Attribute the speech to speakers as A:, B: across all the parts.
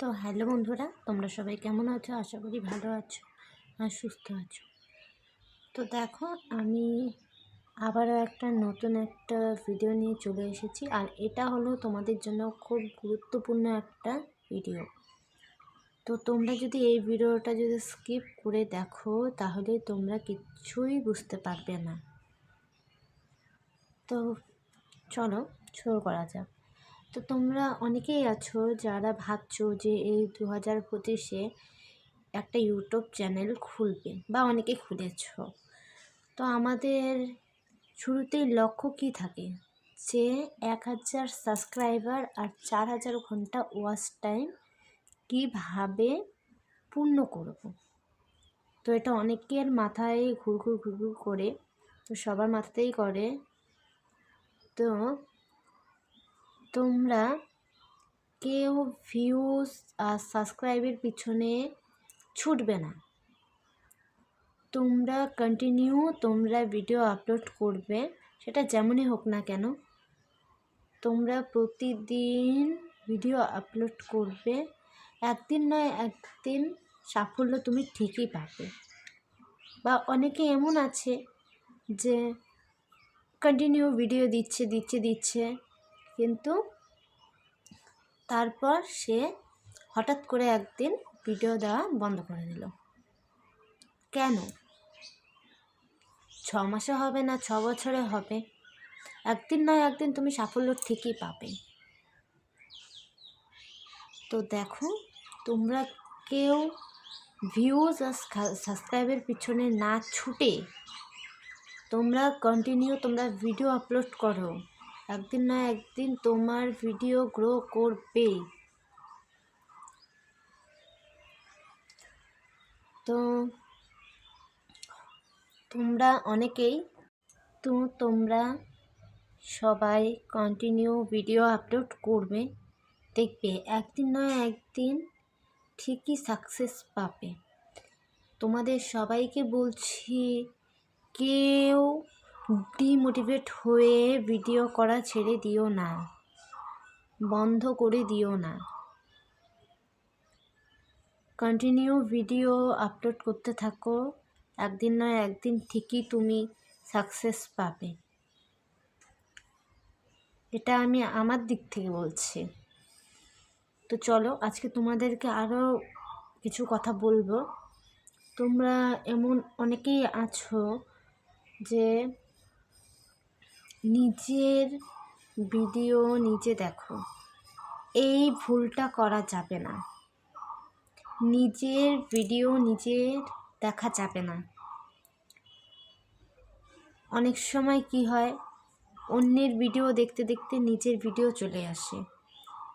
A: তো হ্যালো বন্ধুরা, তোমরা সবাই কেমন আছো? আশা করি ভালো আছো আর সুস্থ আছো। তো দেখো, আমি আবারও একটা নতুন একটা ভিডিও নিয়ে চলে এসেছি আর এটা হলো তোমাদের জন্য খুব গুরুত্বপূর্ণ একটা ভিডিও তো তোমরা যদি এই ভিডিওটা যদি স্কিপ করে দেখো, তাহলে তোমরা কিচ্ছুই বুঝতে পারবে না। তো চলো, শুরু করা যাক। তো তোমরা অনেকেই আছো যারা ভাবছ যে এই দু হাজার পঁচিশে একটা ইউটিউব চ্যানেল খুলবে বা অনেকে খুলেছ। তো আমাদের শুরুতেই লক্ষ্য কী থাকে? যে এক হাজার সাবস্ক্রাইবার আর চার হাজার ঘণ্টা ওয়াচ টাইম কীভাবে পূর্ণ করব? তো এটা অনেকের মাথায় ঘুরঘুর ঘুরঘুর করে, তো সবার মাথাতেই করে। তো তোমরা কেউ ভিউজ আর সাবস্ক্রাইবের পিছনে ছুটবে না। তোমরা কন্টিনিউ তোমরা ভিডিও আপলোড করবে, সেটা যেমনই হোক না কেন। তোমরা প্রতিদিন ভিডিও আপলোড করবে, একদিন নয়, একদিন সাফল্য তুমি ঠিকই পাবে। বা অনেকে এমন আছে যে কন্টিনিউ ভিডিও দিচ্ছে দিচ্ছে দিচ্ছে। কিন্তু তারপর সে হঠাৎ করে একদিন ভিডিও দেওয়া বন্ধ করে দিল। কেন? ছ মাসে হবে না, ছ বছরে হবে। একদিন নয়, একদিন তুমি সাফল্য ঠিকই পাবে। তো দেখো, তোমরা কেউ ভিউজ আর সাবস্ক্রাইবের পিছনে না ছুটে তোমরা কন্টিনিউ তোমরা ভিডিও আপলোড করো। একদিন না একদিন তোমার ভিডিও গ্রো করবে তো, তোমরা অনেকেই, তো তোমরা সবাই কন্টিনিউ ভিডিও আপলোড করবে, দেখবে একদিন নয় একদিন ঠিকই সাকসেস পাবে। তোমাদের সবাইকে বলছি, কেউ ডিমোটিভেট হয়ে ভিডিও করা ছেড়ে দিও না। বন্ধ করে দিও না। কন্টিনিউ ভিডিও আপলোড করতে থাকো। একদিন নয়, একদিন ঠিকই তুমি সাকসেস পাবে। এটা আমি আমার দিক থেকে বলছি। তো চলো, আজকে তোমাদেরকে আরও কিছু কথা বলব। তোমরা এমন অনেকেই আছো যে নিজের ভিডিও নিজে দেখো। এই ভুলটা করা যাবে না। নিজের ভিডিও নিজের দেখা যাবে না। অনেক সময় কি হয়, অন্যের ভিডিও দেখতে দেখতে নিজের ভিডিও চলে আসে।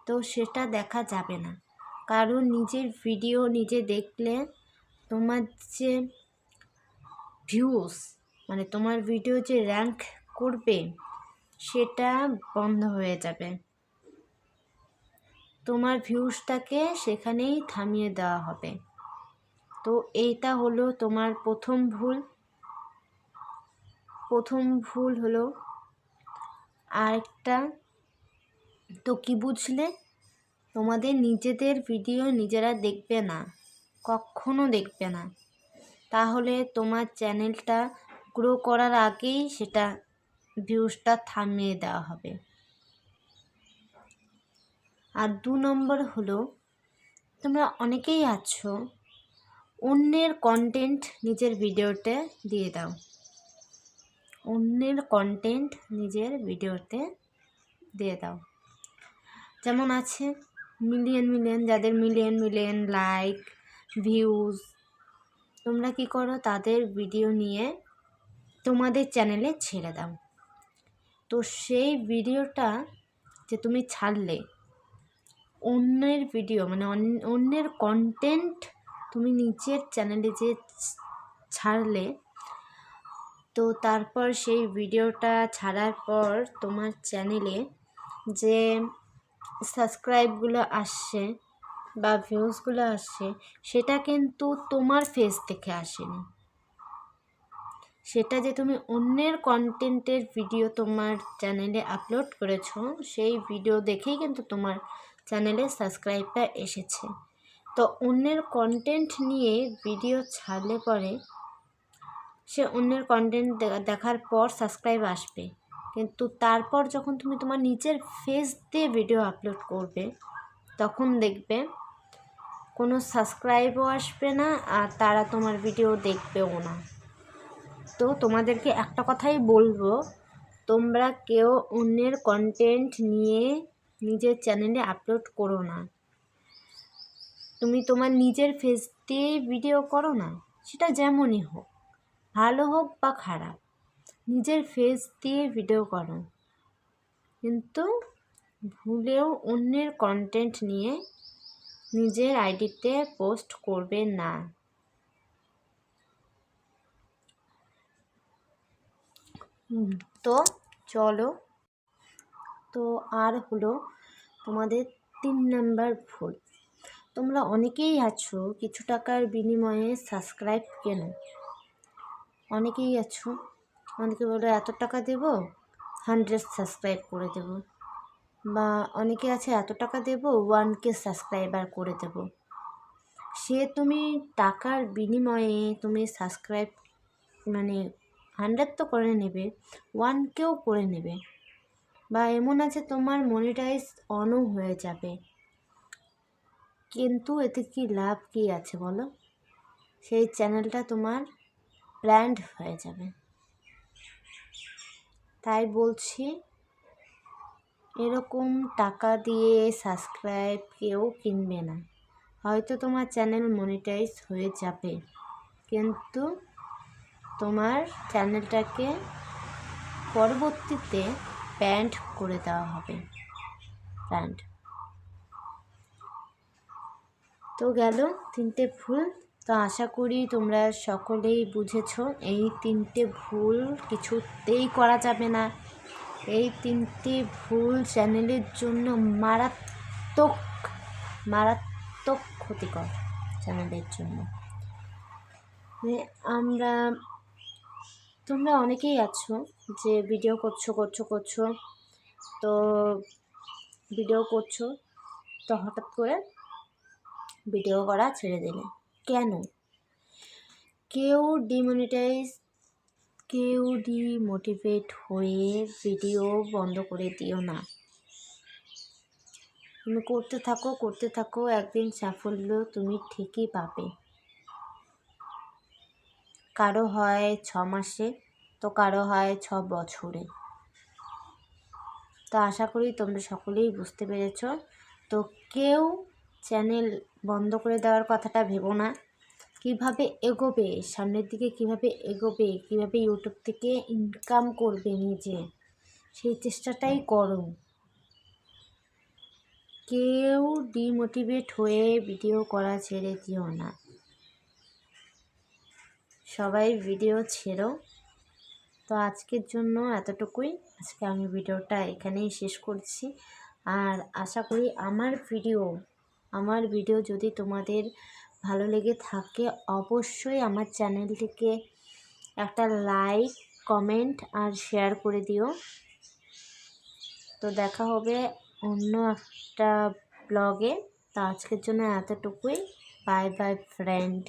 A: তো সেটা দেখা যাবে না। কারণ নিজের ভিডিও নিজে দেখলে তোমার যে ভিউস মানে তোমার ভিডিও যে র্যাঙ্ক করবে, সেটা বন্ধ হয়ে যাবে। তোমার ভিউসটাকে সেখানেই থামিয়ে দেওয়া হবে। তো এইটা হলো তোমার প্রথম ভুল। প্রথম ভুল হলো আরেকটা। তো কি বুঝলে? তোমাদের নিজেদের ভিডিও নিজেরা দেখবে না, কখনো দেখবে না। তাহলে তোমার চ্যানেলটা গ্রো করার আগেই সেটা ভিউজটা থামিয়ে দেওয়া হবে। আর দু নম্বর হলো, তোমরা অনেকেই আছো, অন্যের কন্টেন্ট নিজের ভিডিওতে দিয়ে দাও। অন্যের কন্টেন্ট নিজের ভিডিওতে দিয়ে দাও। যেমন আছে মিলিয়ন মিলিয়ন যাদের মিলিয়ন মিলিয়ন লাইক ভিউজ তোমরা কি করো, তাদের ভিডিও নিয়ে তোমাদের চ্যানেলে ছেড়ে দাও। তো সেই ভিডিওটা যে তুমি ছাড়লে, অন্যের ভিডিও মানে অন্যের কন্টেন্ট তুমি নিজের চ্যানেলে যে ছাড়লে, তো তারপর সেই ভিডিওটা ছাড়ার পর তোমার চ্যানেলে যে সাবস্ক্রাইবগুলো আসছে বা ভিউজগুলো আসছে, সেটা কিন্তু তোমার ফেস থেকে আসেনি। সেটা যে তুমি অন্যের কন্টেন্টের ভিডিও তোমার চ্যানেলে আপলোড করেছ, সেই ভিডিও দেখেই কিন্তু তোমার চ্যানেলে সাবস্ক্রাইবটা এসেছে। তো অন্যের কন্টেন্ট নিয়ে ভিডিও ছাড়লে পরে সে অন্যের কন্টেন্ট দেখার পর সাবস্ক্রাইব আসবে। কিন্তু তারপর যখন তুমি তোমার নিজের ফেস দিয়ে ভিডিও আপলোড করবে, তখন দেখবে কোনো সাবস্ক্রাইবও আসবে না আর তারা তোমার ভিডিও দেখবেও না। তো তোমাদেরকে একটা কথাই বলব, তোমরা কেউ অন্যের কন্টেন্ট নিয়ে নিজের চ্যানেলে আপলোড করো না। তুমি তোমার নিজের ফেস দিয়ে ভিডিও করো না, সেটা যেমনই হোক, ভালো হোক বা খারাপ, নিজের ফেস দিয়ে ভিডিও করো। কিন্তু ভুলেও অন্যের কন্টেন্ট নিয়ে নিজের আইডিতে পোস্ট করবে না। তো চলো। তো আর হলো তোমাদের তিন নাম্বার ভুল। তোমরা অনেকেই আছো কিছু টাকার বিনিময়ে সাবস্ক্রাইব কেনো? অনেকেই আছো। অনেকে বলে এত টাকা দেব? হান্ড্রেড সাবস্ক্রাইব করে দেব। বা অনেকে আছে, এত টাকা দেব? ওয়ান কে সাবস্ক্রাইবার করে দেব। সে তুমি টাকার বিনিময়ে তুমি সাবস্ক্রাইব মানে হান্ড্রেড তো করে নেবে ওয়ান কেও করে নেবে। বা এমন আছে তোমার মনিটাইজ অনও হয়ে যাবে। কিন্তু এতে কি লাভ কী আছে বলো? সেই চ্যানেলটা তোমার ব্র্যান্ড হয়ে যাবে। তাই বলছি, এরকম টাকা দিয়ে সাবস্ক্রাইব কেউ কিনবে না। হয়তো তোমার চ্যানেল মনিটাইজ হয়ে যাবে, কিন্তু তোমার চ্যানেলটাকে পরবর্তীতে ব্যান্ড করে দেওয়া হবে। ব্যান্ড। তো গেল তিনটে ভুল। তো আশা করি তোমরা সকলেই বুঝেছ, এই তিনটে ভুল কিছুতেই করা যাবে না। এই তিনটে ভুল চ্যানেলের জন্য মারাত্মক মারাত্মক ক্ষতিকর চ্যানেলের জন্য। আমরা তোমরা অনেকেই আছো যে ভিডিও করছ করছ করছ। তো ভিডিও করছ, তো হঠাৎ করে ভিডিও করা ছেড়ে দিলে। কেন? কেউ ডিমনিটাইজ কেউ ডিমোটিভেট হয়ে ভিডিও বন্ধ করে দিও না। তুমি করতে থাকো করতে থাকো, একদিন সাফল্য তুমি ঠিকই পাবে। কারও হয় ছ মাসে, তো কারও হয় ছ বছরে। তো আশা করি তোমরা সকলেই বুঝতে পেরেছ। তো কেউ চ্যানেল বন্ধ করে দেওয়ার কথাটা ভেবো না। কীভাবে এগোবে, সামনের দিকে কীভাবে এগোবে, কীভাবে ইউটিউব থেকে ইনকাম করবে নিজে, সেই চেষ্টাটাই করো। কেউ ডিমোটিভেট হয়ে ভিডিও করা ছেড়ে দিও না। সবাই ভিডিও ছেড়ো। তো আজকের জন্য এতটুকুই। আজকে আমি ভিডিওটা এখানেই শেষ করছি। আর আশা করি আমার ভিডিও আমার ভিডিও যদি তোমাদের ভালো লেগে থাকে, অবশ্যই আমার চ্যানেলটিকে একটা লাইক কমেন্ট আর শেয়ার করে দিও। তো দেখা হবে অন্য একটা ব্লগে তো আজকের জন্য এতটুকুই। Bye bye friend